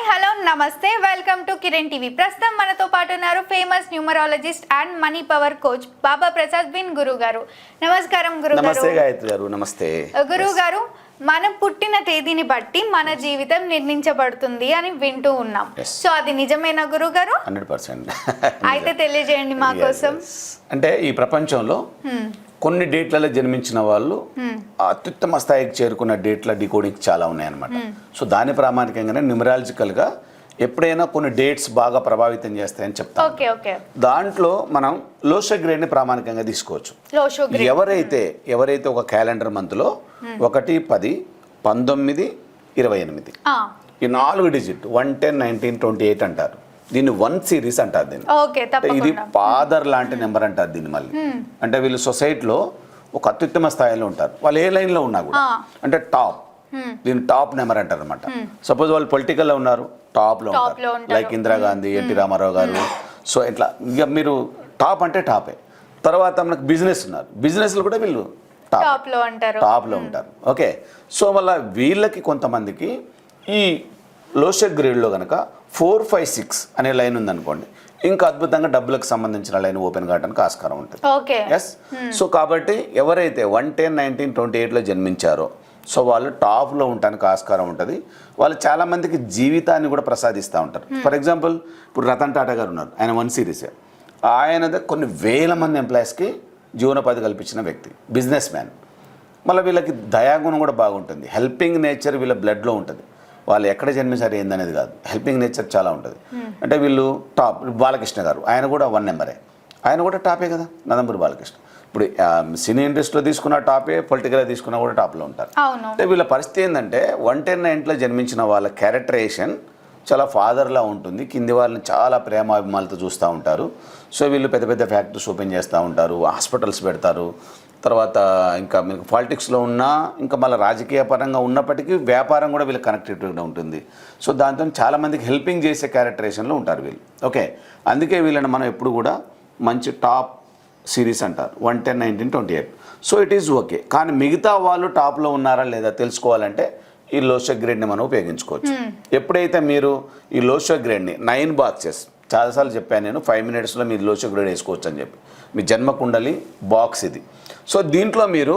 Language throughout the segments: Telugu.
హాయ్ హలో నమస్తే. Welcome to Kiran TV. ప్రస్తుతం మనతో పాటు ఉన్నారు famous numerologist and money power coach Baba Prasad bin గురువు గారు. నమస్కారం గారు. నమస్తే గాయత్రి గారు. నమస్తే. గురువు గారు మనం పుట్టిన తేదీని బట్టి మన జీవితం నిర్ణయించబడుతుంది అని వింటూ ఉన్నాం. సో అది నిజమేనా గురువు గారు? Hundred percent. అయితే తెలియజేయండి మా కోసం. అంటే ఈ ప్రపంచంలో కొన్ని డేట్లలో జన్మించిన వాళ్ళు అత్యుత్తమ స్థాయికి చేరుకున్న డేట్ల డికోడింగ్ చాలా ఉన్నాయన్నమాట. సో దాని ప్రామాణికంగానే న్యూమరాలజికల్గా ఎప్పుడైనా కొన్ని డేట్స్ బాగా ప్రభావితం చేస్తాయని చెప్తాం దాంట్లో మనం లోష గ్రేడ్ని ప్రామాణికంగా తీసుకోవచ్చు. ఎవరైతే ఎవరైతే ఒక క్యాలెండర్ మంత్లో ఒకటి పది పంతొమ్మిది ఇరవై ఎనిమిది ఈ నాలుగు digit one ten nineteen twenty eight అంటారు. దీన్ని వన్ సిరీస్ అంటారు దీన్ని. ఇది ఫాదర్ లాంటి నెంబర్ అంటారు దీన్ని మళ్ళీ. అంటే వీళ్ళు సొసైటీలో ఒక అత్యుత్తమ స్థాయిలో ఉంటారు. వాళ్ళు ఏ లైన్లో ఉన్నా కూడా. ఆ. అంటే టాప్. దీన్ని టాప్ నెంబర్ అంటారు అనమాట సపోజ్ వాళ్ళు పొలిటికల్లో ఉన్నారు టాప్లో ఉంటారు. ఉంటారు. లైక్ ఇందిరాగాంధీ ఎన్టీ రామారావు గారు. సో ఇట్లా ఇక మీరు టాప్ అంటే టాపే. తర్వాత మనకు బిజినెస్ ఉన్నారు. బిజినెస్లో కూడా వీళ్ళు టాప్. టాప్లో అంటారు టాప్లో ఉంటారు. ఓకే. సో మళ్ళీ వీళ్ళకి కొంతమందికి ఈ లోషక్ గ్రేడ్లో కనుక ఫోర్ ఫైవ్ సిక్స్ అనే లైన్ ఉందనుకోండి ఇంకా అద్భుతంగా డబ్బులకు సంబంధించిన లైన్ ఓపెన్ కావడానికి ఆస్కారం ఉంటుంది. ఓకే. ఎస్ సో కాబట్టి ఎవరైతే వన్ టెన్ నైన్టీన్ ట్వంటీ ఎయిట్లో జన్మించారో సో వాళ్ళు టాప్లో ఉండడానికి ఆస్కారం ఉంటుంది. వాళ్ళు చాలామందికి జీవితాన్ని కూడా ప్రసాదిస్తూ ఉంటారు. ఫర్ ఎగ్జాంపుల్ ఇప్పుడు రతన్ టాటా గారు ఉన్నారు ఆయన వన్ సిరీసే. ఆయన కొన్ని వేల మంది ఎంప్లాయీస్కి జీవనోపాధి కల్పించిన వ్యక్తి బిజినెస్ మ్యాన్. మళ్ళీ వీళ్ళకి దయాగుణం కూడా బాగుంటుంది. హెల్పింగ్ నేచర్ వీళ్ళ బ్లడ్లో ఉంటుంది. వాళ్ళు ఎక్కడ జన్మించారు ఏందనేది కాదు. హెల్పింగ్ నేచర్ చాలా ఉంటుంది. అంటే వీళ్ళు టాప్ బాలకృష్ణ గారు ఆయన కూడా వన్ నెంబరే ఆయన కూడా టాపే కదా నందమూరి బాలకృష్ణ. ఇప్పుడు సినీ ఇండస్ట్రీలో తీసుకున్న టాపే పొలిటికల్గా తీసుకున్నా కూడా టాప్లో ఉంటారు. అంటే వీళ్ళ పరిస్థితి ఏంటంటే వన్ టెన్ నైన్ట్లో జన్మించిన వాళ్ళ క్యారెక్టరేషన్ చాలా ఫాదర్లా ఉంటుంది. కింది వాళ్ళని చాలా ప్రేమాభిమానులతో చూస్తూ ఉంటారు. సో వీళ్ళు పెద్ద పెద్ద ఫ్యాక్టరీస్ ఓపెన్ చేస్తూ ఉంటారు. హాస్పిటల్స్ పెడతారు. తర్వాత ఇంకా మీకు పాలిటిక్స్లో ఉన్నా ఇంకా మళ్ళీ రాజకీయ పరంగా ఉన్నప్పటికీ వ్యాపారం కూడా వీళ్ళు కనెక్టెడ్గా ఉంటుంది. సో దాంతో చాలామందికి హెల్పింగ్ చేసే క్యారెక్టరేషన్లో ఉంటారు వీళ్ళు. ఓకే. అందుకే వీళ్ళని మనం ఎప్పుడు కూడా మంచి టాప్ సిరీస్ అంటారు. One ten nineteen twenty eight. So it is okay. కానీ మిగతా వాళ్ళు టాప్లో ఉన్నారా లేదా తెలుసుకోవాలంటే ఈ లోష గ్రేడ్ని మనం ఉపయోగించుకోవచ్చు. ఎప్పుడైతే మీరు ఈ లోష గ్రేడ్ని నైన్ బాక్సెస్ చాలాసార్లు చెప్పాను నేను ఫైవ్ మినిట్స్లో మీరు లోష గ్రేడ్ వేసుకోవచ్చు అని చెప్పి. మీ జన్మ కుండలి బాక్స్ ఇది. సో దీంట్లో మీరు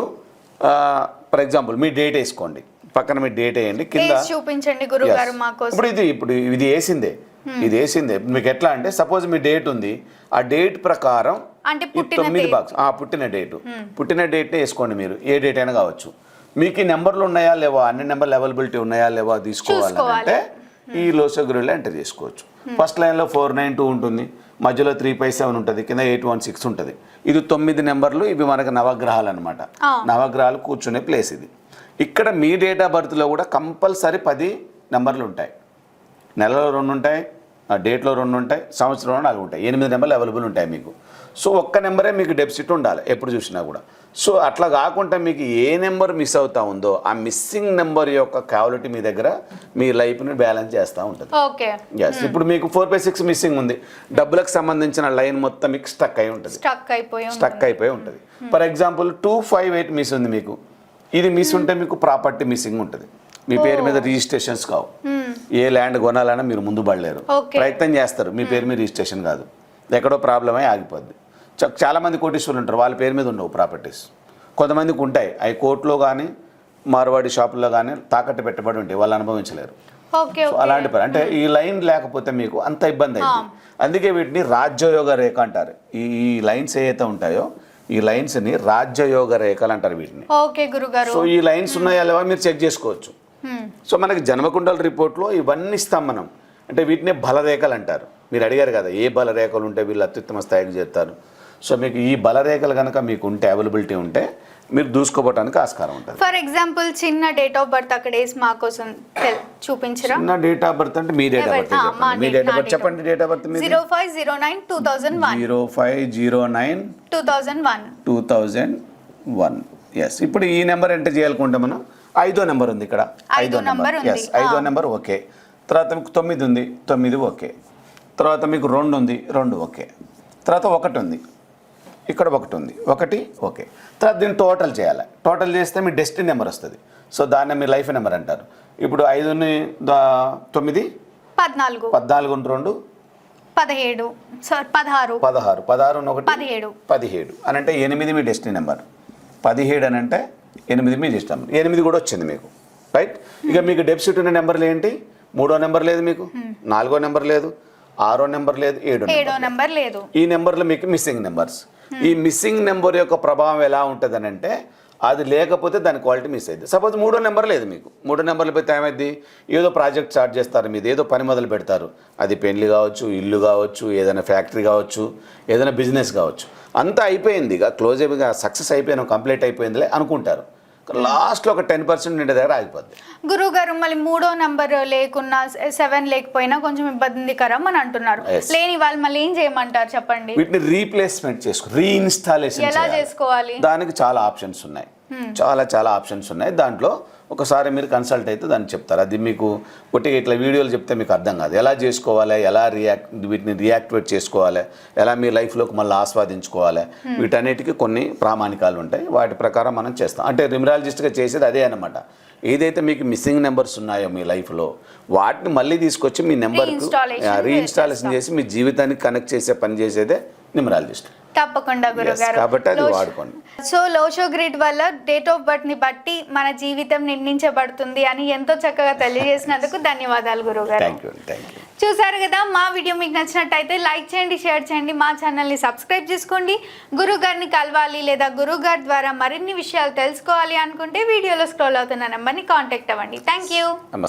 ఫర్ ఎగ్జాంపుల్ మీ డేట్ వేసుకోండి. పక్కన మీ డేట్ వేయండి. కింద చూపించండి ఇప్పుడు ఇది ఇప్పుడు ఇది వేసిందే. ఇది వేసిందే. మీకు ఎట్లా అంటే సపోజ్ మీ డేట్ ఉంది. ఆ డేట్ ప్రకారం అంటే తొమ్మిది. బాక్స్ ఆ పుట్టిన డేటు. పుట్టిన డేట్నే వేసుకోండి మీరు. ఏ డేట్ అయినా కావచ్చు. మీకు ఈ నెంబర్లు ఉన్నాయా లేవా? అన్ని నెంబర్లు అవైలబిలిటీ ఉన్నాయా లేవా తీసుకోవాలంటే ఈ లోసగ్రులో ఎంటర్ చేసుకోవచ్చు. ఫస్ట్ లైన్లో ఫోర్ నైన్ టూ ఉంటుంది. మధ్యలో త్రీ ఫైవ్ సెవెన్ ఉంటుంది. కింద ఎయిట్ వన్ సిక్స్ ఉంటుంది. ఇది తొమ్మిది నెంబర్లు ఇవి మనకు నవగ్రహాలు అనమాట. నవగ్రహాలు కూర్చునే ప్లేస్ ఇది. ఇక్కడ మీ డేట్ ఆఫ్ బర్త్లో కూడా కంపల్సరీ పది నెంబర్లు ఉంటాయి. నెలలో రెండు ఉంటాయి. డేట్లో రెండు ఉంటాయి సంవత్సరంలో నాలుగు ఉంటాయి. ఎనిమిది నెంబర్లు అవైలబుల్ ఉంటాయి మీకు. సో ఒక్క నెంబరే మీకు డెపిసిట్ ఉండాలి ఎప్పుడు చూసినా కూడా. సో అట్లా కాకుండా మీకు ఏ నెంబర్ మిస్ అవుతా ఉందో ఆ మిస్సింగ్ నెంబర్ యొక్క క్వాలిటీ మీ దగ్గర మీ లైఫ్ని బ్యాలెన్స్ చేస్తూ ఉంటుంది. ఓకే. ఎస్ ఇప్పుడు మీకు ఫోర్ బై సిక్స్ మిస్సింగ్ ఉంది. డబ్బులకు సంబంధించిన లైన్ మొత్తం మీకు స్టక్ అయి ఉంటుంది. స్టక్ అయిపోయి ఉంటుంది. స్టక్ అయిపోయి ఉంటుంది. For example two five eight miss ఉంది మీకు. ఇది మిస్ ఉంటే మీకు ప్రాపర్టీ మిస్సింగ్ ఉంటుంది. మీ పేరు మీద రిజిస్ట్రేషన్స్ కావు. ఏ ల్యాండ్ కొనాలన్నా మీరు ముందు పడలేరు. ప్రయత్నం చేస్తారు. మీ పేరు మీద రిజిస్ట్రేషన్ కాదు. ఎక్కడో ప్రాబ్లం అయి ఆగిపోద్ది. చ- చాలా మంది కోటీశ్వరులు ఉంటారు. వాళ్ళ పేరు మీద ఉండవు ప్రాపర్టీస్ కొంతమందికి ఉంటాయి. అవి కోర్టులో కానీ మార్వాడి షాపుల్లో కానీ తాకట్టు పెట్టబడి ఉంటాయి. వాళ్ళు అనుభవించలేరు. అలాంటి పని. అంటే ఈ లైన్ లేకపోతే మీకు అంత ఇబ్బంది అయింది అందుకే వీటిని రాజ్యయోగ రేఖ అంటారు. ఈ ఈ లైన్స్ ఏవైతే ఉంటాయో ఈ లైన్స్ని రాజ్యయోగ రేఖలు అంటారు వీటిని. సో ఈ లైన్స్ ఉన్నాయా లేవా మీరు చెక్ చేసుకోవచ్చు. సో మనకి జన్మకుండల రిపోర్ట్లో ఇవన్నీ ఇస్తాం మనం అంటే వీటిని బలరేఖలు అంటారు. మీరు అడిగారు కదా ఏ బలరేఖలు ఉంటే వీళ్ళు అత్యుత్తమ స్థాయికి చేస్తారు సో మీకు ఈ బలరేఖలు కనుక మీకు ఉంటే అవైలబిలిటీ ఉంటే మీరు దూసుకోవటానికి ఆస్కారం ఉంటుంది. ఫర్ ఎగ్జాంపుల్ చిన్న డేట్ ఆఫ్ బర్త్ అక్కడ వేసి మా కోసం చూపించరా? చిన్న డేట్ ఆఫ్ బర్త్ అంటే మీ డేట్ ఆఫ్ బర్త్ మా డేట్ ఆఫ్ బర్త్ చెప్పండి date of birth zero five zero nine two thousand one zero five zero nine two thousand one. Two thousand one. Yes ఇప్పుడు ఈ నెంబర్ ఎంటర్ చేయాలనుకుంటే మనం ఐదో నెంబర్ ఉంది ఇక్కడ. ఐదో నెంబర్. ఎస్ ఐదో. Number okay. తర్వాత మీకు తొమ్మిది ఉంది. తొమ్మిది ఓకే. తర్వాత మీకు రెండు ఉంది. రెండు ఓకే. తర్వాత ఒకటి ఉంది. ఇక్కడ ఒకటి ఉంది. ఒకటి ఓకే. తర్వాత దీన్ని టోటల్ చేయాలి. టోటల్ చేస్తే మీ డెస్టినీ నెంబర్ వస్తుంది. సో దాన్ని మీ లైఫ్ నెంబర్ అంటారు. ఇప్పుడు ఐదుని తొమ్మిది? పద్నాలుగు. పద్నాలుగు రెండు? పదిహేడు. సార్ పదహారు. పదహారు. పదహారు ఒకటి? పదిహేడు. పదిహేడు. అని అంటే ఎనిమిది మీ డెస్టినీ నెంబర్ పదిహేడు అని అంటే ఎనిమిది మీ డెస్టినీ నెంబర్ ఎనిమిది కూడా వచ్చింది మీకు. రైట్ ఇక మీకు డెప్సిట్ ఉన్న నెంబర్లు ఏంటి? మూడో నెంబర్ లేదు మీకు. నాలుగో నెంబర్ లేదు. ఆరో నెంబర్ లేదు. ఏడో నెంబర్ లేదు. ఈ నెంబర్లు మీకు మిస్సింగ్ నెంబర్స్ ఈ మిస్సింగ్ నెంబర్ యొక్క ప్రభావం ఎలా ఉంటుంది అంటే అది లేకపోతే దాని క్వాలిటీ మిస్ అయింది సపోజ్ మూడో నెంబర్ లేదు మీకు. మూడో నెంబర్లు పెడితే ఏమైంది ఏదో ప్రాజెక్ట్ స్టార్ట్ చేస్తారు మీద ఏదో పని మొదలు పెడతారు. అది పెళ్ళి కావచ్చు ఇల్లు కావచ్చు ఏదైనా ఫ్యాక్టరీ కావచ్చు ఏదైనా బిజినెస్ కావచ్చు. అంతా అయిపోయింది ఇక. క్లోజ్ అయిపోయి సక్సెస్ అయిపోయినా కంప్లీట్ అయిపోయిందిలే అనుకుంటారు. లాస్ట్లో ఒక టెన్ పర్సెంట్ నిండే దగ్గర ఆగిపోద్ది. గురువు గారు మళ్ళీ మూడో నంబర్ లేకున్నా సెవెన్ లేకపోయినా కొంచెం ఇబ్బందికరం అని అంటున్నారు. లేని వాళ్ళు మళ్ళీ ఏం చేయమంటారు చెప్పండి? వీటిని రీప్లేస్మెంట్ చేసుకో రీఇన్స్టాలేషన్ ఎలా చేసుకోవాలి? దానికి చాలా ఆప్షన్స్ ఉన్నాయి. చాలా చాలా ఆప్షన్స్ ఉన్నాయి. దాంట్లో ఒకసారి మీరు కన్సల్ట్ అయితే దాన్ని చెప్తారు. అది మీకు కొద్దిగా ఇట్లా వీడియోలు చెప్తే మీకు అర్థం కాదు. ఎలా చేసుకోవాలి ఎలా రియాక్ట్ వీటిని రియాక్టివేట్ చేసుకోవాలి ఎలా మీ లైఫ్లోకి మళ్ళీ ఆస్వాదించుకోవాలి వీటన్నిటికీ కొన్ని ప్రామాణికాలు ఉంటాయి. వాటి ప్రకారం మనం చేస్తాం. అంటే రిమరాలజిస్ట్గా చేసేది అదే అనమాట ఏదైతే మీకు మిస్సింగ్ నెంబర్స్ ఉన్నాయో మీ లైఫ్లో వాటిని మళ్ళీ తీసుకొచ్చి మీ నెంబర్కు రీఇన్స్టాలేషన్ చేసి మీ జీవితానికి కనెక్ట్ చేసే పని చేసేదే న్యూమరాలజిస్ట్ తప్పకుండా Yes, కాబట్టి అది వాడుకోండి. సో లోషో గ్రిడ్ వల్ల డేట్ ఆఫ్ బర్త్ని బట్టి మన జీవితం నిర్ణయించబడుతుంది అని ఎంతో చక్కగా తెలియజేసినందుకు ధన్యవాదాలు గురువు గారు థ్యాంక్ యూ థ్యాంక్ యూ చూసారు కదా మా వీడియో మీకు నచ్చినట్టయితే లైక్ చేయండి షేర్ చేయండి మా ఛానల్ని సబ్స్క్రైబ్ చేసుకోండి. గురువు గారిని కలవాలి లేదా గురువు గారి ద్వారా మరిన్ని విషయాలు తెలుసుకోవాలి అనుకుంటే వీడియోలో స్క్రోల్ అవుతున్న నెంబర్ని కాంటాక్ట్ అవ్వండి. Thank you